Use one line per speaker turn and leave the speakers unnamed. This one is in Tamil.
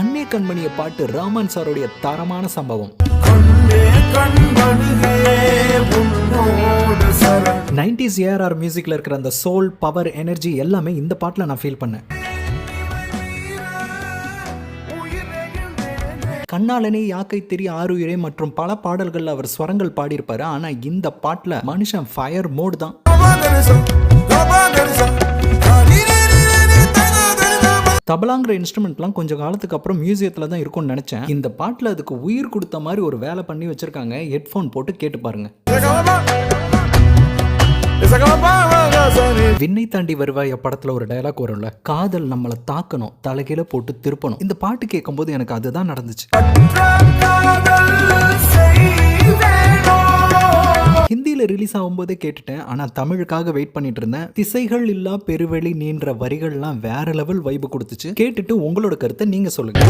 கண்ணே கண்மணிய பாட்டு ராமன் சாருடைய தரமான சம்பவம். நைன்டிஸ் ஏஆர்ஆர் மியூசிக்ல இருக்கிற அந்த சோல் பவர் எனர்ஜி எல்லாமே இந்த பாட்டில் நான் ஃபீல் பண்ணேன். கண்ணாளனே யாக்கை தெரிய ஆறுயிரே மற்றும் பல பாடல்கள் அவர் ஸ்வரங்கள் பாடியிருப்பாரு. ஆனா இந்த பாட்டுல மனுஷன் ஃபயர் மோட் தான். தபலாங்கிற இன்ஸ்ட்ருமெண்ட்லாம் கொஞ்சம் காலத்துக்கு அப்புறம் மியூசியத்தில் தான் இருக்கும்னு நினச்சேன். இந்த பாட்டில் அதுக்கு உயிர் கொடுத்த மாதிரி ஒரு வேலை பண்ணி வச்சுருக்காங்க. ஹெட்ஃபோன் போட்டு கேட்டு பாருங்க. விண்ணை தாண்டி வருவாய் படத்துல ஒரு டைலாக் வரும்ல? காதல் நம்மளை தாக்கணும் தலைகீழ போட்டு திருப்பணும். இந்த பாட்டு கேட்கும்போது எனக்கு அதுதான் நடந்துச்சு. ஹிந்தியில ரிலீஸ் ஆகும்போதே கேட்டுட்டேன். ஆனா தமிழுக்காக வெயிட் பண்ணிட்டு இருந்தேன். திசைகள் இல்லா பெருவெளி நீன்ற வரிகள்லாம் வேற லெவல் வைப்பு கொடுத்துச்சு. கேட்டுட்டு உங்களோட கருத்தை நீங்க சொல்லுங்க.